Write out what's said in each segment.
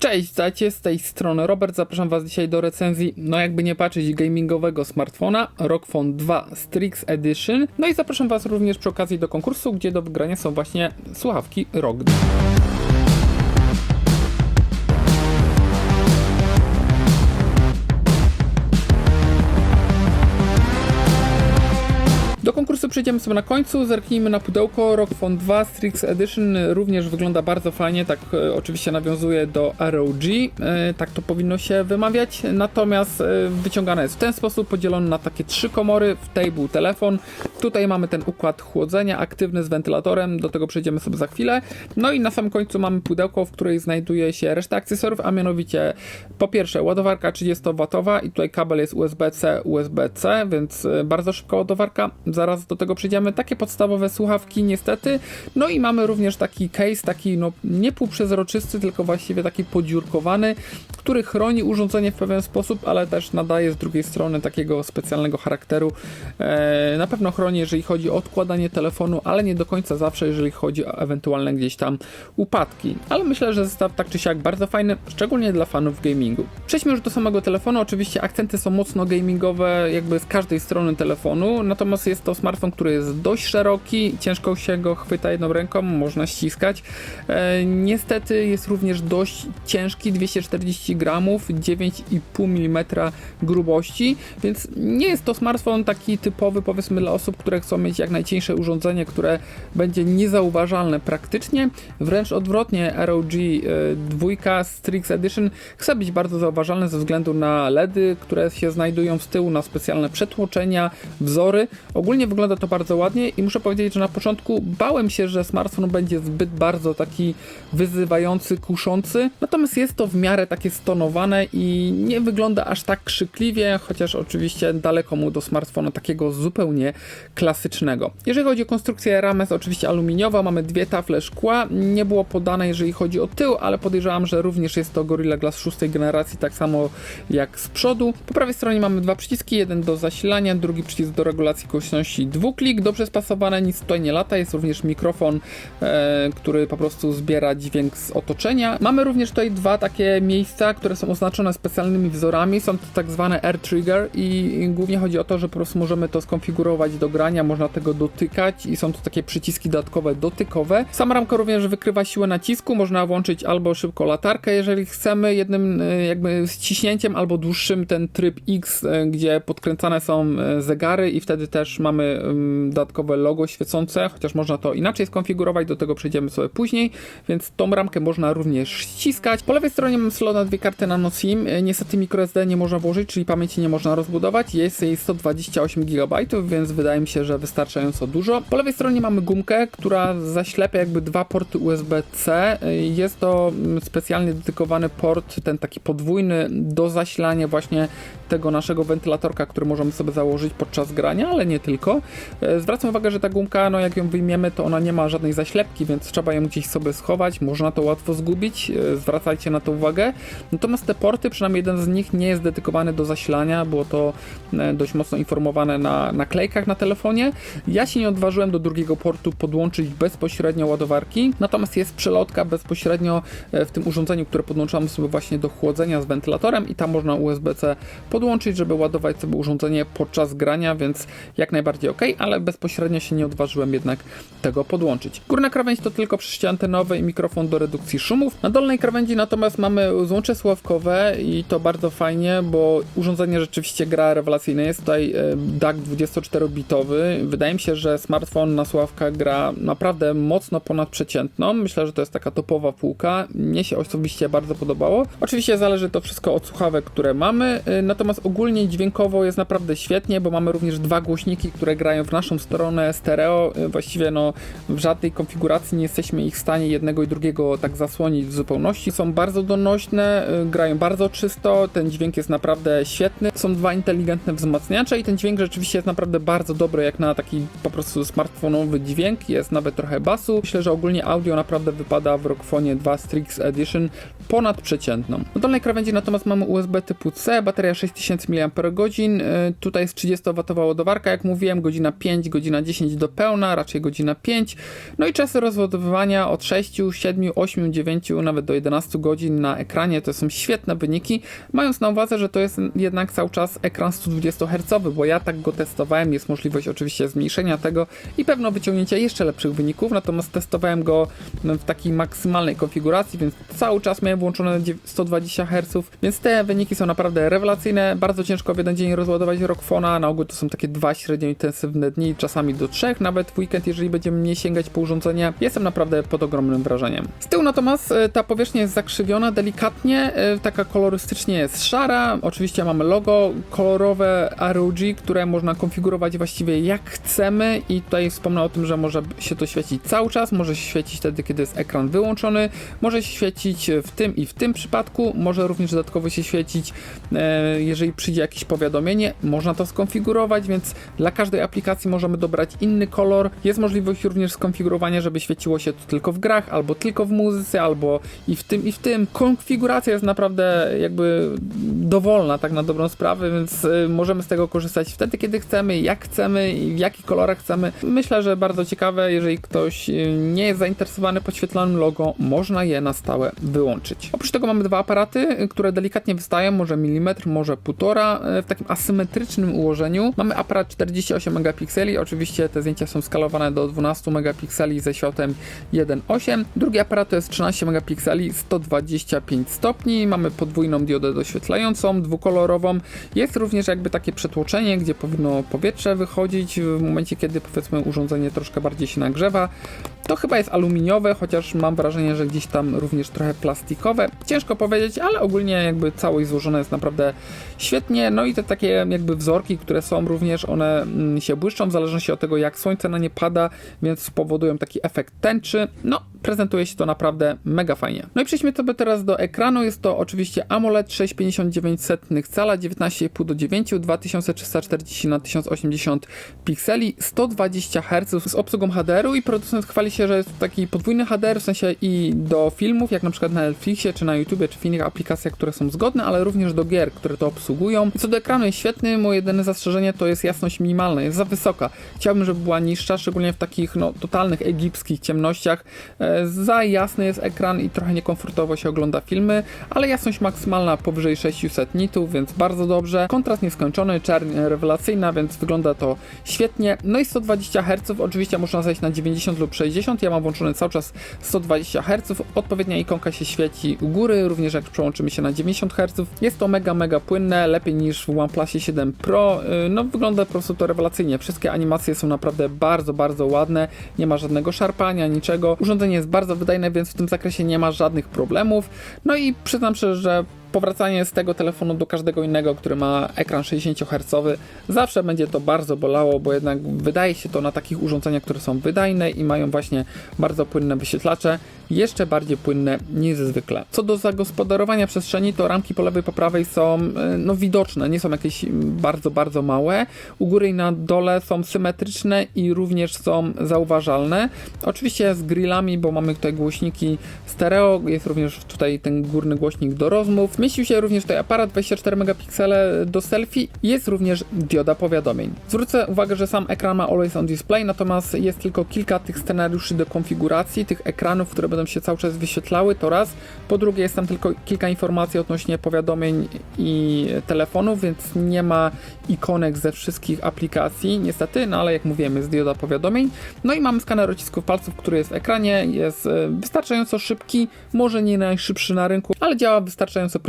Cześć, witajcie z tej strony Robert. Zapraszam Was dzisiaj do recenzji, no jakby nie patrzeć, gamingowego smartfona ROG Phone 2 Strix Edition. No i zapraszam Was również przy okazji do konkursu, gdzie do wygrania są właśnie słuchawki ROG. Przejdziemy sobie na końcu, zerknijmy na pudełko. ROG Phone 2 Strix Edition również wygląda bardzo fajnie, tak e, oczywiście nawiązuje do ROG, e, tak to powinno się wymawiać, natomiast e, wyciągane jest w ten sposób, podzielone na takie trzy komory, w tej był telefon, tutaj mamy ten układ chłodzenia aktywny z wentylatorem, do tego przejdziemy sobie za chwilę, no i na samym końcu mamy pudełko, w której znajduje się reszta akcesoriów, a mianowicie po pierwsze ładowarka 30W i tutaj kabel jest USB-C, USB-C, więc bardzo szybka ładowarka, zaraz do tego przejdziemy. Takie podstawowe słuchawki, niestety. No i mamy również taki case, taki no nie półprzezroczysty, tylko właściwie taki podziurkowany, który chroni urządzenie w pewien sposób, ale też nadaje z drugiej strony takiego specjalnego charakteru. E, na pewno chroni, jeżeli chodzi o odkładanie telefonu, ale nie do końca zawsze, jeżeli chodzi o ewentualne gdzieś tam upadki. Ale myślę, że zestaw tak czy siak bardzo fajny, szczególnie dla fanów gamingu. Przejdźmy już do samego telefonu. Oczywiście akcenty są mocno gamingowe, jakby z każdej strony telefonu, natomiast jest to smartfon, który jest dość szeroki, ciężko się go chwyta jedną ręką, można ściskać. E, niestety jest również dość ciężki, 240 gramów, 9,5 mm grubości, więc nie jest to smartfon taki typowy powiedzmy dla osób, które chcą mieć jak najcieńsze urządzenie, które będzie niezauważalne praktycznie, wręcz odwrotnie ROG e, 2 Strix Edition chce być bardzo zauważalne ze względu na LEDy, które się znajdują z tyłu, na specjalne przetłoczenia, wzory. Ogólnie wygląda to bardzo ładnie i muszę powiedzieć, że na początku bałem się, że smartfon będzie zbyt bardzo taki wyzywający, kuszący, natomiast jest to w miarę takie stonowane i nie wygląda aż tak krzykliwie, chociaż oczywiście daleko mu do smartfona takiego zupełnie klasycznego. Jeżeli chodzi o konstrukcję ramy jest oczywiście aluminiowa, mamy dwie tafle szkła, nie było podane jeżeli chodzi o tył, ale podejrzewam, że również jest to Gorilla Glass szóstej generacji, tak samo jak z przodu. Po prawej stronie mamy dwa przyciski, jeden do zasilania, drugi przycisk do regulacji głośności dwuklik, dobrze spasowane, nic tutaj nie lata, jest również mikrofon, e, który po prostu zbiera dźwięk z otoczenia. Mamy również tutaj dwa takie miejsca, które są oznaczone specjalnymi wzorami, są to tak zwane air trigger i głównie chodzi o to, że po prostu możemy to skonfigurować do grania, można tego dotykać i są to takie przyciski dodatkowe dotykowe. Sama ramka również wykrywa siłę nacisku, można włączyć albo szybko latarkę, jeżeli chcemy, jednym e, jakby ściśnięciem, albo dłuższym ten tryb X, e, gdzie podkręcane są e, zegary i wtedy też mamy dodatkowe logo świecące, chociaż można to inaczej skonfigurować, do tego przejdziemy sobie później, więc tą ramkę można również ściskać. Po lewej stronie mam slot na dwie karty nano SIM, niestety microSD nie można włożyć, czyli pamięci nie można rozbudować, jest jej 128 GB, więc wydaje mi się, że wystarczająco dużo. Po lewej stronie mamy gumkę, która zaślepia jakby dwa porty USB-C, jest to specjalnie dedykowany port, ten taki podwójny do zasilania właśnie tego naszego wentylatorka, który możemy sobie założyć podczas grania, ale nie tylko. Zwracam uwagę, że ta gumka, no jak ją wyjmiemy, to ona nie ma żadnej zaślepki, więc trzeba ją gdzieś sobie schować, można to łatwo zgubić, zwracajcie na to uwagę. Natomiast te porty, przynajmniej jeden z nich nie jest dedykowany do zasilania, było to dość mocno informowane na naklejkach na telefonie. Ja się nie odważyłem do drugiego portu podłączyć bezpośrednio ładowarki, natomiast jest przelotka bezpośrednio w tym urządzeniu, które podłączamy sobie właśnie do chłodzenia z wentylatorem i tam można USB-C podłączyć, żeby ładować sobie urządzenie podczas grania, więc jak najbardziej ok, ale bezpośrednio się nie odważyłem jednak tego podłączyć. Górna krawędź to tylko przejście antenowe i mikrofon do redukcji szumów. Na dolnej krawędzi natomiast mamy złącze sławkowe i to bardzo fajnie, bo urządzenie rzeczywiście gra rewelacyjne. Jest tutaj DAC 24-bitowy. Wydaje mi się, że smartfon na sławkach gra naprawdę mocno ponadprzeciętną. Myślę, że to jest taka topowa półka. Mnie się osobiście bardzo podobało. Oczywiście zależy to wszystko od słuchawek, które mamy, natomiast ogólnie dźwiękowo jest naprawdę świetnie, bo mamy również dwa głośniki, które grają w naszą stronę stereo. Właściwie no, w żadnej konfiguracji nie jesteśmy ich w stanie jednego i drugiego tak zasłonić w zupełności. Są bardzo donośne, y, grają bardzo czysto, ten dźwięk jest naprawdę świetny. Są dwa inteligentne wzmacniacze i ten dźwięk rzeczywiście jest naprawdę bardzo dobry, jak na taki po prostu smartfonowy dźwięk. Jest nawet trochę basu. Myślę, że ogólnie audio naprawdę wypada w Rockfonie 2 Strix Edition ponad przeciętną. Na dolnej krawędzi natomiast mamy USB typu C, bateria 6000 mAh. Y, Tutaj jest 30W ładowarka, jak mówiłem, godzina 5, godzina 10 do pełna, raczej godzina 5. No i czasy rozładowywania od 6, 7, 8, 9, nawet do 11 godzin na ekranie. To są świetne wyniki, mając na uwadze, że to jest jednak cały czas ekran 120 Hz, bo ja tak go testowałem. Jest możliwość oczywiście zmniejszenia tego i pewno wyciągnięcia jeszcze lepszych wyników, natomiast testowałem go w takiej maksymalnej konfiguracji, więc cały czas miałem włączone 120 Hz, więc te wyniki są naprawdę rewelacyjne. Bardzo ciężko w jeden dzień rozładować Rockfona. Na ogół to są takie dwa średnio intensywne dni, czasami do trzech, nawet w weekend, jeżeli będziemy mniej sięgać po urządzenie. Jestem naprawdę pod ogromnym wrażeniem. Z tyłu natomiast e, ta powierzchnia jest zakrzywiona delikatnie, e, taka kolorystycznie jest szara. Oczywiście mamy logo kolorowe ROG, które można konfigurować właściwie jak chcemy i tutaj wspomnę o tym, że może się to świecić cały czas, może się świecić wtedy, kiedy jest ekran wyłączony, może się świecić w tym i w tym przypadku, może również dodatkowo się świecić, e, jeżeli przyjdzie jakieś powiadomienie, można to skonfigurować, więc dla każdej aplikacji możemy dobrać inny kolor. Jest możliwość również skonfigurowania, żeby świeciło się to tylko w grach, albo tylko w muzyce, albo i w tym, i w tym. Konfiguracja jest naprawdę jakby dowolna, tak na dobrą sprawę, więc y, możemy z tego korzystać wtedy, kiedy chcemy, jak chcemy i w jakich kolorach chcemy. Myślę, że bardzo ciekawe, jeżeli ktoś y, nie jest zainteresowany podświetlonym logo, można je na stałe wyłączyć. Oprócz tego mamy dwa aparaty, y, które delikatnie wystają, może milimetr, może półtora, w takim asymetrycznym ułożeniu. Mamy aparat 48 megapikseli, oczywiście te zdjęcia są skalowane do 12 megapikseli ze światłem 1.8. Drugi aparat to jest 13 megapikseli, 125 stopni. Mamy podwójną diodę doświetlającą, dwukolorową. Jest również jakby takie przetłoczenie, gdzie powinno powietrze wychodzić w momencie, kiedy powiedzmy urządzenie troszkę bardziej się nagrzewa. To chyba jest aluminiowe, chociaż mam wrażenie, że gdzieś tam również trochę plastikowe. Ciężko powiedzieć, ale ogólnie jakby całość złożona jest naprawdę świetnie. No i te takie jakby wzorki, które są również, one mm, się błyszczą w zależności od tego, jak słońce na nie pada, więc spowodują taki efekt tęczy. No, prezentuje się to naprawdę mega fajnie. No i przejdźmy sobie teraz do ekranu. Jest to oczywiście AMOLED 6,59 cala, 19,5 do 9, 2340 na 1080 pikseli, 120 Hz z obsługą HDR-u i producent chwali się, że jest taki podwójny HDR, w sensie i do filmów, jak na przykład na Netflixie, czy na YouTubie, czy w innych aplikacjach, które są zgodne, ale również do gier, które to obsługują. Co do ekranu jest świetny, moje jedyne zastrzeżenie to jest jasność minimalna, jest za wysoka. Chciałbym, żeby była niższa, szczególnie w takich no, totalnych egipskich ciemnościach. Za jasny jest ekran i trochę niekomfortowo się ogląda filmy, ale jasność maksymalna powyżej 600 nitów, więc bardzo dobrze. Kontrast nieskończony, czerń rewelacyjna, więc wygląda to świetnie. No i 120 Hz, oczywiście można zejść na 90 lub 60, ja mam włączony cały czas 120 Hz, odpowiednia ikonka się świeci u góry, również jak przełączymy się na 90 Hz. Jest to mega, mega płynne, lepiej niż w OnePlusie 7 Pro, Yy, no wygląda po prostu to rewelacyjnie. Wszystkie animacje są naprawdę bardzo, bardzo ładne, nie ma żadnego szarpania, niczego. Urządzenie jest bardzo wydajne, więc w tym zakresie nie ma żadnych problemów. No i przyznam szczerze, że powracanie z tego telefonu do każdego innego, który ma ekran 60 Hz, zawsze będzie to bardzo bolało, bo jednak wydaje się to na takich urządzeniach, które są wydajne i mają właśnie bardzo płynne wyświetlacze, jeszcze bardziej płynne niż zwykle. Co do zagospodarowania przestrzeni, to ramki po lewej, po prawej są y, no, widoczne, nie są jakieś bardzo, bardzo małe. U góry i na dole są symetryczne i również są zauważalne. Oczywiście z grillami, bo mamy tutaj głośniki stereo, jest również tutaj ten górny głośnik do rozmów. Mieścił się również tutaj aparat 24 megapiksele do selfie. Jest również dioda powiadomień. Zwrócę uwagę, że sam ekran ma Always on Display, natomiast jest tylko kilka tych scenariuszy do konfiguracji, tych ekranów, które będą się cały czas wyświetlały, to raz. Po drugie, jest tam tylko kilka informacji odnośnie powiadomień i telefonów, więc nie ma ikonek ze wszystkich aplikacji, niestety, no ale jak mówiłem, jest dioda powiadomień. No i mamy skaner odcisków palców, który jest w ekranie, jest e, wystarczająco szybki, może nie najszybszy na rynku, ale działa wystarczająco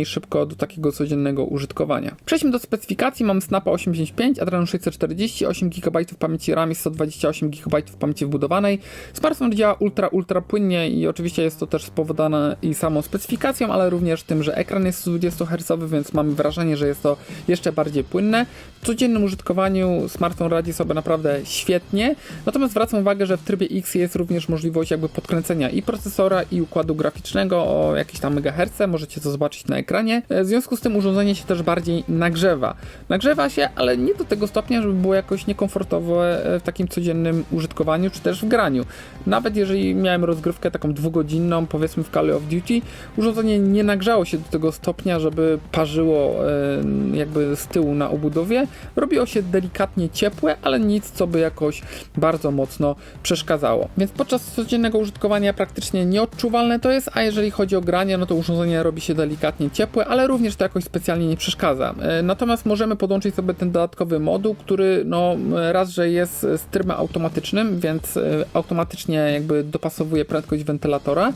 i szybko do takiego codziennego użytkowania. Przejdźmy do specyfikacji. Mamy Snapa 855, Adreno 640, 8 GB pamięci RAM i 128 GB pamięci wbudowanej. Smartfon działa ultra, ultra płynnie i oczywiście jest to też spowodowane i samą specyfikacją, ale również tym, że ekran jest 120 Hz, więc mamy wrażenie, że jest to jeszcze bardziej płynne. W codziennym użytkowaniu smartfon radzi sobie naprawdę świetnie, natomiast zwracam uwagę, że w trybie X jest również możliwość jakby podkręcenia i procesora i układu graficznego o jakieś tam megaherce, możecie to zobaczyć zobaczyć na ekranie. E, W związku z tym urządzenie się też bardziej nagrzewa. Nagrzewa się, ale nie do tego stopnia, żeby było jakoś niekomfortowe e, w takim codziennym użytkowaniu, czy też w graniu. Nawet jeżeli miałem rozgrywkę taką dwugodzinną, powiedzmy w Call of Duty, urządzenie nie nagrzało się do tego stopnia, żeby parzyło e, jakby z tyłu na obudowie. Robiło się delikatnie ciepłe, ale nic, co by jakoś bardzo mocno przeszkadzało. Więc podczas codziennego użytkowania praktycznie nieodczuwalne to jest, a jeżeli chodzi o granie, no to urządzenie robi się delikatnie ciepłe, ale również to jakoś specjalnie nie przeszkadza. E, Natomiast możemy podłączyć sobie ten dodatkowy moduł, który no raz, że jest z trybem automatycznym, więc e, automatycznie jakby dopasowuje prędkość wentylatora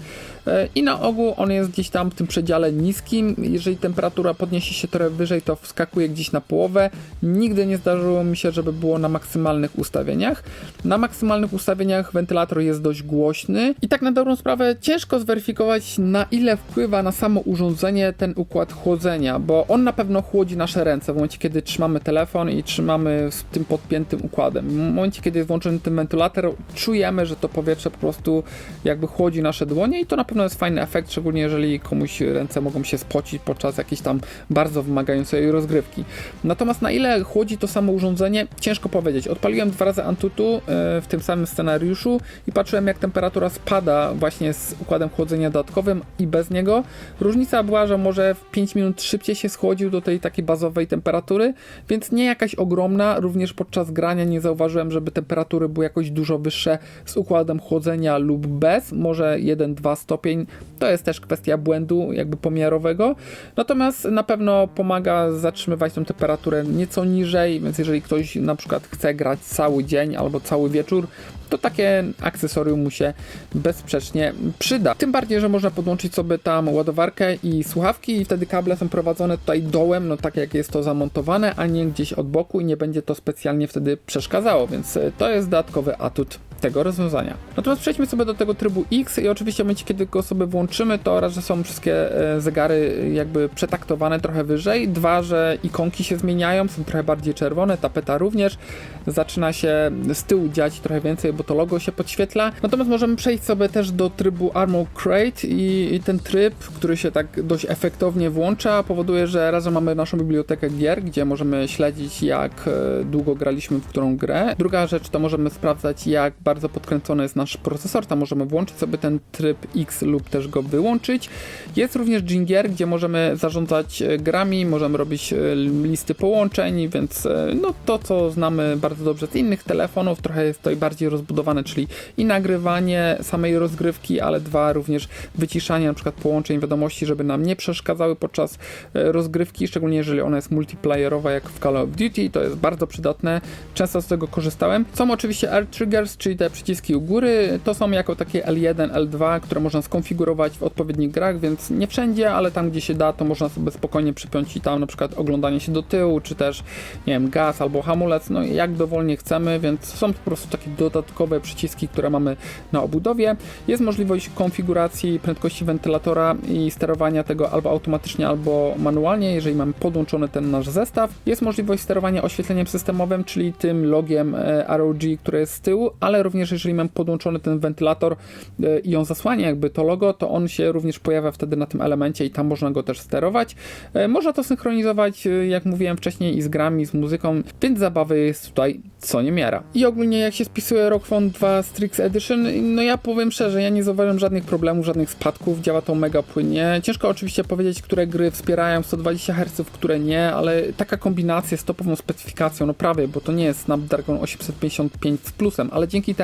e, i na ogół on jest gdzieś tam w tym przedziale niskim. Jeżeli temperatura podniesie się trochę wyżej, to wskakuje gdzieś na połowę. Nigdy nie zdarzyło mi się, żeby było na maksymalnych ustawieniach. Na maksymalnych ustawieniach wentylator jest dość głośny i tak na dobrą sprawę ciężko zweryfikować na ile wpływa na samo urządzenie ten układ chłodzenia, bo on na pewno chłodzi nasze ręce w momencie kiedy trzymamy telefon i trzymamy z tym podpiętym układem. W momencie kiedy jest włączony ten wentylator czujemy, że to powietrze po prostu jakby chłodzi nasze dłonie i to na pewno jest fajny efekt, szczególnie jeżeli komuś ręce mogą się spocić podczas jakiejś tam bardzo wymagającej rozgrywki. Natomiast na ile chłodzi to samo urządzenie, ciężko powiedzieć. Odpaliłem dwa razy Antutu e, w tym samym scenariuszu i patrzyłem jak temperatura spada właśnie z układem chłodzenia dodatkowym i bez niego. Różnica była, że może w 5 minut szybciej się schłodził do tej takiej bazowej temperatury, więc nie jakaś ogromna. Również podczas grania nie zauważyłem, żeby temperatury były jakoś dużo wyższe z układem chłodzenia lub bez, może 1-2 stopień. To jest też kwestia błędu jakby pomiarowego. Natomiast na pewno pomaga zatrzymywać tą temperaturę nieco niżej, więc jeżeli ktoś na przykład chce grać cały dzień albo cały wieczór, to takie akcesorium mu się bezsprzecznie przyda. Tym bardziej, że można podłączyć sobie tam ładowarkę i słuchawki i wtedy kable są prowadzone tutaj dołem, no tak jak jest to zamontowane, a nie gdzieś od boku i nie będzie to specjalnie wtedy przeszkadzało, więc e, to jest dodatkowy atut tego rozwiązania. Natomiast przejdźmy sobie do tego trybu X i oczywiście w momencie, kiedy go sobie włączymy, to raz, że są wszystkie e, zegary jakby przetaktowane trochę wyżej, dwa, że ikonki się zmieniają, są trochę bardziej czerwone, tapeta również, zaczyna się z tyłu dziać trochę więcej, bo to logo się podświetla. Natomiast możemy przejść sobie też do trybu Armor Crate i, i ten tryb, który się tak dość efektownie włącza, powoduje, że razem mamy naszą bibliotekę gier, gdzie możemy śledzić jak e, długo graliśmy w którą grę. Druga rzecz to możemy sprawdzać jak bardzo podkręcony jest nasz procesor, tam możemy włączyć sobie ten tryb X lub też go wyłączyć. Jest również Jingier, gdzie możemy zarządzać e, grami, możemy robić e, listy połączeń, więc e, no to co znamy bardzo dobrze z innych telefonów, trochę jest to bardziej rozbudowane, czyli i nagrywanie samej rozgrywki, ale dwa również wyciszanie na przykład połączeń wiadomości, żeby nam nie przeszkadzały podczas rozgrywki, szczególnie jeżeli ona jest multiplayerowa jak w Call of Duty, to jest bardzo przydatne, często z tego korzystałem. Są oczywiście Air Triggers, czyli te przyciski u góry, to są jako takie L1, L2, które można skonfigurować w odpowiednich grach, więc nie wszędzie, ale tam gdzie się da, to można sobie spokojnie przypiąć i tam na przykład oglądanie się do tyłu, czy też nie wiem, gaz albo hamulec, no jak dowolnie chcemy, więc są po prostu takie dodatkowe przyciski, które mamy na obudowie. Jest możliwość konfiguracji prędkości wentylatora i sterowania tego albo automatycznie, albo manualnie, jeżeli mamy podłączony ten nasz zestaw. Jest możliwość sterowania oświetleniem systemowym, czyli tym logiem e, ROG, które jest z tyłu, ale również jeżeli mam podłączony ten wentylator e, i on zasłania jakby to logo, to on się również pojawia wtedy na tym elemencie i tam można go też sterować. E, Można to synchronizować, e, jak mówiłem wcześniej, i z grami, i z muzyką, więc zabawy jest tutaj co niemiara. I ogólnie jak się spisuje Rock Phone 2 Strix Edition, no ja powiem szczerze, ja nie zauważyłem żadnych problemów, żadnych spadków, działa to mega płynnie. Ciężko oczywiście powiedzieć, które gry wspierają 120 Hz, które nie, ale taka kombinacja z topową specyfikacją, no prawie, bo to nie jest Snapdragon 855 z plusem, ale dzięki temu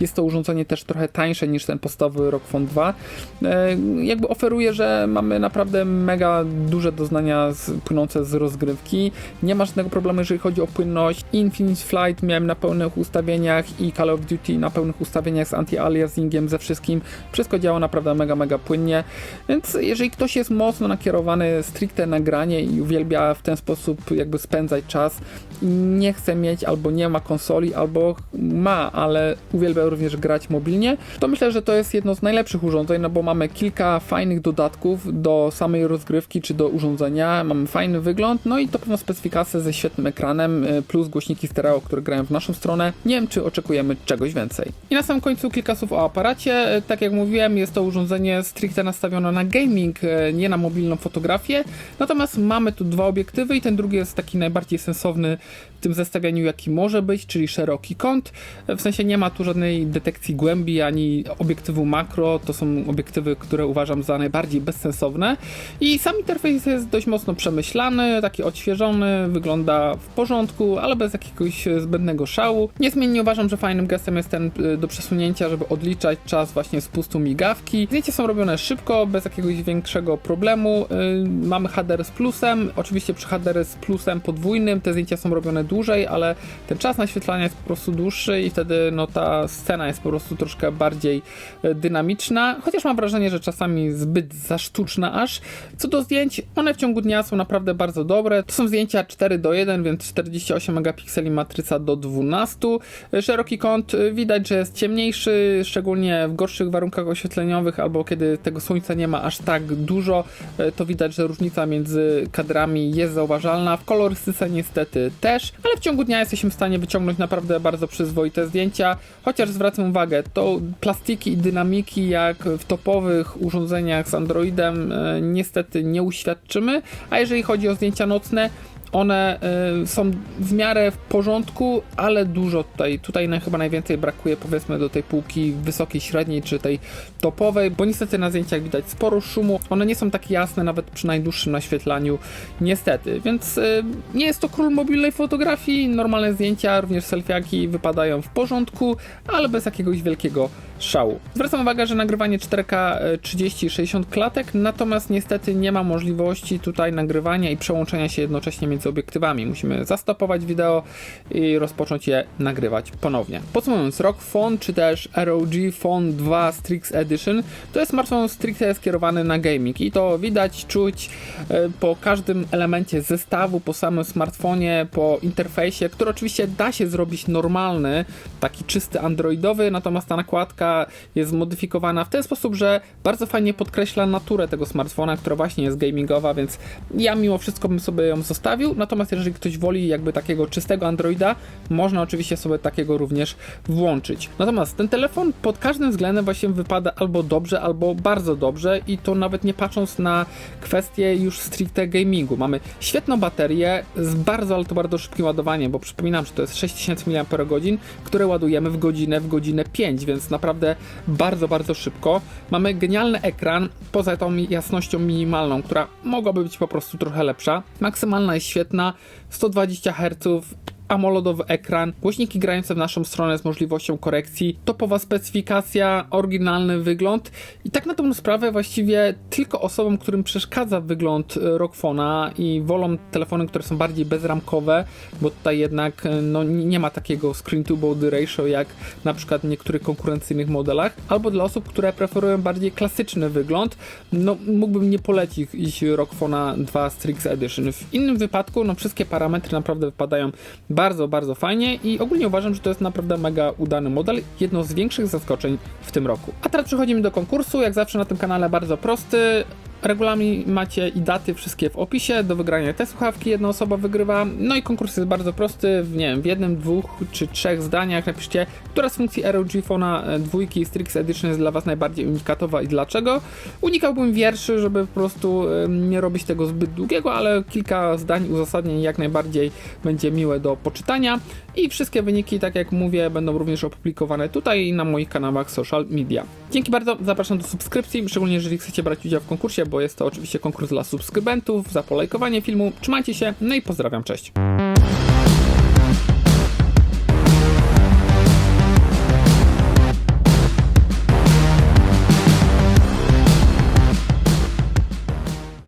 jest to urządzenie też trochę tańsze niż ten podstawowy Rock Phone 2. E, jakby oferuje, że mamy naprawdę mega duże doznania z, płynące z rozgrywki. Nie ma żadnego problemu, jeżeli chodzi o płynność. Infinite Flight miałem na pełnych ustawieniach i Call of Duty na pełnych ustawieniach z anti-aliasingiem, ze wszystkim. Wszystko działa naprawdę mega, mega płynnie. Więc jeżeli ktoś jest mocno nakierowany stricte na granie i uwielbia w ten sposób jakby spędzać czas nie chce mieć albo nie ma konsoli, albo ma, ale ale uwielbiam również grać mobilnie, to myślę, że to jest jedno z najlepszych urządzeń, no bo mamy kilka fajnych dodatków do samej rozgrywki czy do urządzenia, mamy fajny wygląd, no i to pewno specyfikacje ze świetnym ekranem, y, plus głośniki stereo, które grają w naszą stronę. Nie wiem, czy oczekujemy czegoś więcej. I na samym końcu kilka słów o aparacie. Y, Tak jak mówiłem, jest to urządzenie stricte nastawione na gaming, y, nie na mobilną fotografię. Natomiast mamy tu dwa obiektywy i ten drugi jest taki najbardziej sensowny tym zestawieniu, jaki może być, czyli szeroki kąt. W sensie nie ma tu żadnej detekcji głębi ani obiektywu makro. To są obiektywy, które uważam za najbardziej bezsensowne. I sam interfejs jest dość mocno przemyślany, taki odświeżony, wygląda w porządku, ale bez jakiegoś zbędnego szału. Niezmiennie uważam, że fajnym gestem jest ten y, do przesunięcia, żeby odliczać czas właśnie spustu migawki. Zdjęcia są robione szybko, bez jakiegoś większego problemu. Y, Mamy HDR z plusem. Oczywiście przy HDR z plusem podwójnym te zdjęcia są robione dłużej, ale ten czas naświetlania jest po prostu dłuższy i wtedy no, ta scena jest po prostu troszkę bardziej e, dynamiczna, chociaż mam wrażenie, że czasami zbyt za sztuczna aż. Co do zdjęć, one w ciągu dnia są naprawdę bardzo dobre. To są zdjęcia 4 do 1, więc 48 megapikseli matryca do 12. E, Szeroki kąt e, widać, że jest ciemniejszy, szczególnie w gorszych warunkach oświetleniowych albo kiedy tego słońca nie ma aż tak dużo, e, to widać, że różnica między kadrami jest zauważalna. W kolorystyce niestety też, ale w ciągu dnia jesteśmy w stanie wyciągnąć naprawdę bardzo przyzwoite zdjęcia, chociaż zwracam uwagę, to plastiki i dynamiki jak w topowych urządzeniach z Androidem e, niestety nie uświadczymy, a jeżeli chodzi o zdjęcia nocne, one y, są w miarę w porządku, ale dużo tutaj, tutaj na, chyba najwięcej brakuje powiedzmy do tej półki wysokiej, średniej czy tej topowej, bo niestety na zdjęciach widać sporo szumu, one nie są takie jasne nawet przy najdłuższym naświetlaniu, niestety, więc y, nie jest to król mobilnej fotografii, normalne zdjęcia, również selfiaki wypadają w porządku, ale bez jakiegoś wielkiego szału. Zwracam uwagę, że nagrywanie 4K y, 30-60 klatek, natomiast niestety nie ma możliwości tutaj nagrywania i przełączenia się jednocześnie między obiektywami. Musimy zastopować wideo i rozpocząć je nagrywać ponownie. Podsumowując, ROG Phone czy też ROG Phone 2 Strix Edition to jest smartfon stricte skierowany na gaming i to widać, czuć e, po każdym elemencie zestawu, po samym smartfonie, po interfejsie, który oczywiście da się zrobić normalny, taki czysty androidowy, natomiast ta nakładka jest zmodyfikowana w ten sposób, że bardzo fajnie podkreśla naturę tego smartfona, która właśnie jest gamingowa, więc ja mimo wszystko bym sobie ją zostawił, natomiast jeżeli ktoś woli jakby takiego czystego Androida, można oczywiście sobie takiego również włączyć. Natomiast ten telefon pod każdym względem właśnie wypada albo dobrze, albo bardzo dobrze i to nawet nie patrząc na kwestie już stricte gamingu. Mamy świetną baterię z bardzo, ale to bardzo szybkim ładowaniem, bo przypominam, że to jest 6000 mAh, które ładujemy w godzinę, w godzinę 5, więc naprawdę bardzo, bardzo szybko. Mamy genialny ekran, poza tą jasnością minimalną, która mogłaby być po prostu trochę lepsza. Maksymalna jest świetna, 120 Hz, AMOLEDowy ekran, głośniki grające w naszą stronę z możliwością korekcji, topowa specyfikacja, oryginalny wygląd i tak na tą sprawę właściwie tylko osobom, którym przeszkadza wygląd e, Rockfona i wolą telefony, które są bardziej bezramkowe, bo tutaj jednak e, no, nie ma takiego screen to body ratio jak na przykład w niektórych konkurencyjnych modelach, albo dla osób, które preferują bardziej klasyczny wygląd, no mógłbym nie polecić Rockfona 2 Strix Edition. W innym wypadku, no wszystkie parametry naprawdę wypadają bardzo, bardzo fajnie i ogólnie uważam, że to jest naprawdę mega udany model, jedno z większych zaskoczeń w tym roku. A teraz przechodzimy do konkursu, jak zawsze na tym kanale bardzo prosty. Regulamin macie i daty wszystkie w opisie. Do wygrania te słuchawki jedna osoba wygrywa. No i konkurs jest bardzo prosty. W, nie wiem, w jednym, dwóch czy trzech zdaniach napiszcie, która z funkcji ROG Phone'a dwójki Strix Edition jest dla Was najbardziej unikatowa i dlaczego. Unikałbym wierszy, żeby po prostu nie robić tego zbyt długiego, ale kilka zdań uzasadnień jak najbardziej będzie miłe do poczytania. I wszystkie wyniki, tak jak mówię, będą również opublikowane tutaj na moich kanałach social media. Dzięki bardzo, zapraszam do subskrypcji, szczególnie jeżeli chcecie brać udział w konkursie, bo jest to oczywiście konkurs dla subskrybentów, za polajkowanie filmu. Trzymajcie się, no i pozdrawiam, cześć.